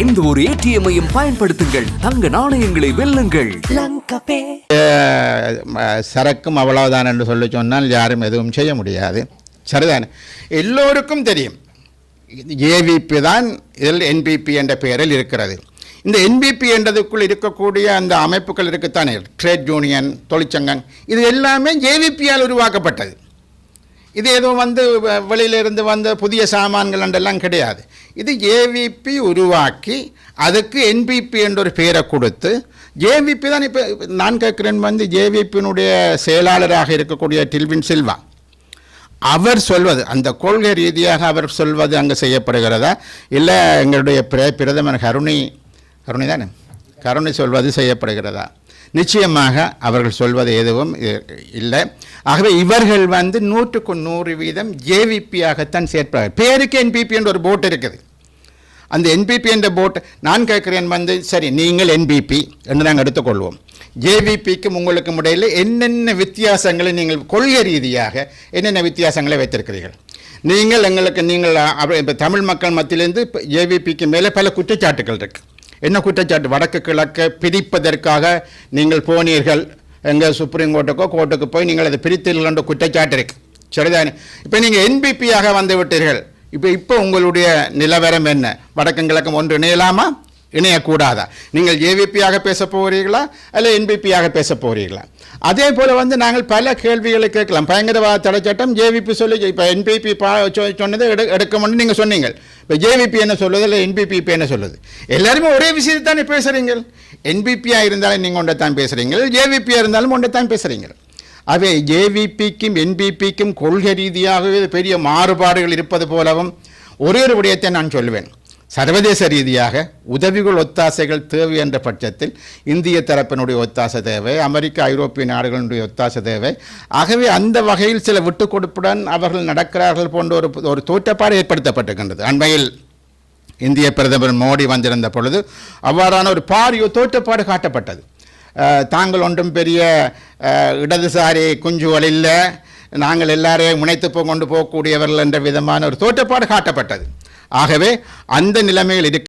எந்த ஒரு ஏடிஎம்மையும் பயன்படுத்துங்கள். தங்க நாணயங்களை வெல்லுங்கள். சரக்கும் அவ்வளவுதான் என்று சொல்லி சொன்னால் யாரும் எதுவும் செய்ய முடியாது. சரிதானே? எல்லோருக்கும் தெரியும். ஏவிபி தான் இதில் என்பிபி என்ற பெயரில் இருக்கிறது. இந்த என்பிபி என்றதுக்குள் இருக்கக்கூடிய அந்த அமைப்புகள் இருக்குத்தானே? ட்ரேட் யூனியன் தொழிற்சங்கம் இது எல்லாமே ஜேவிபியால் உருவாக்கப்பட்டது. இது எதுவும் வந்து வெளியிலிருந்து வந்த புதிய சாமான்கள் என்றெல்லாம் கிடையாது. இது ஏவிபி உருவாக்கி அதுக்கு என்பிபி என்ற ஒரு பெயரை கொடுத்து ஜேவிபி தான் இப்போ நான் கேட்குறேன் வந்து ஜேவிபியினுடைய செயலாளராக இருக்கக்கூடிய டில்வின் சில்வா. அவர் சொல்வது அந்த கொள்கை ரீதியாக அவர் சொல்வது அங்கே செய்யப்படுகிறதா? இல்லை எங்களுடைய பிரதமர் கருணை கருணை தானே? கருணை சொல்வது செய்யப்படுகிறதா? நிச்சயமாக அவர்கள் சொல்வது எதுவும் இல்லை. ஆகவே இவர்கள் வந்து நூற்றுக்கு நூறு வீதம் ஜேவிபியாகத்தான் சேர்ப்பார்கள் பேருக்கு என்பிபி என்ற ஒரு போட் இருக்குது. அந்த என்பிபி என்ற போட் நான் கேட்குறேன் வந்து சரி நீங்கள் என்பிபி என்று நாங்கள் எடுத்துக்கொள்வோம். ஜேவிபிக்கும் உங்களுக்கும் இடையில் என்னென்ன வித்தியாசங்களை நீங்கள் கொள்கை ரீதியாக என்னென்ன வித்தியாசங்களை வைத்திருக்கிறீர்கள்? நீங்கள் எங்களுக்கு நீங்கள் இப்போ தமிழ் மக்கள் மத்தியிலேருந்து ஜேவிபிக்கு மேலே பல குற்றச்சாட்டுகள் இருக்குது என்ன குற்றச்சாட்டு? வடக்கு கிழக்கு பிரிப்பதற்காக நீங்கள் போனீர்கள். எங்கள் சுப்ரீம் கோர்ட்டுக்கோ கோர்ட்டுக்கு போய் நீங்கள் அதை பிரித்தீர்கள் என்ற குற்றச்சாட்டு இருக்கு. சரிதானே? இப்போ நீங்கள் என்பிபியாக வந்து விட்டீர்கள். இப்போ இப்போ உங்களுடைய நிலவரம் என்ன? வடக்கும் கிழக்கம் ஒன்று இணையலாமா? இணையக்கூடாதா? நீங்கள் ஏவிபியாக பேச போகிறீர்களா அல்ல என்பிபியாக பேச போகிறீர்களா அதே போல் வந்து நாங்கள் பல கேள்விகளை கேட்கலாம். பயங்கரவாத தடை சட்டம் ஜேவிபி சொல்லி இப்போ என்பிபி பா சொ- சொன்னதை எடு எடுக்கணும்னு நீங்கள் சொன்னீங்க. இப்போ ஜேவிபி என்ன சொல்லுது இல்லை என்பிபி இப்போ என்ன சொல்லுது? எல்லாருமே ஒரே விஷயத்தை தானே பேசுகிறீங்க என்பிபியாக இருந்தாலும் நீங்கள் ஒன்றை தான் பேசுகிறீங்க ஜேவிபியாக இருந்தாலும் ஒன்றை தான் பேசுகிறீங்க அவை ஜேவிபிக்கும் என்பிபிக்கும் கொள்கை ரீதியாகவே பெரிய மாறுபாடுகள் இருப்பது போலவும் ஒரே ஒரு விடயத்தை நான் சொல்லுவேன் சர்வதேச ரீதியாக உதவிகள் ஒத்தாசைகள் தேவை என்ற பட்சத்தில் இந்திய தரப்பினுடைய ஒத்தாசை தேவை அமெரிக்க ஐரோப்பிய நாடுகளினுடைய ஒத்தாசை தேவை. ஆகவே அந்த வகையில் சில விட்டுக் கொடுப்புடன் அவர்கள் நடக்கிறார்கள் போன்ற ஒரு ஒரு தோற்றப்பாடு ஏற்படுத்தப்பட்டிருக்கின்றது. அண்மையில் இந்திய பிரதமர் மோடி வந்திருந்த பொழுது அவ்வாறான ஒரு பாரிய தோற்றப்பாடு காட்டப்பட்டது. தாங்கள் ஒன்றும் பெரிய இடதுசாரி குஞ்சுகள் இல்லை நாங்கள் எல்லாரையும் முனைத்து கொண்டு போகக்கூடியவர்கள் என்ற விதமான ஒரு தோற்றப்பாடு காட்டப்பட்டது. ஆகவே அந்த நிலைமையில் இருக்க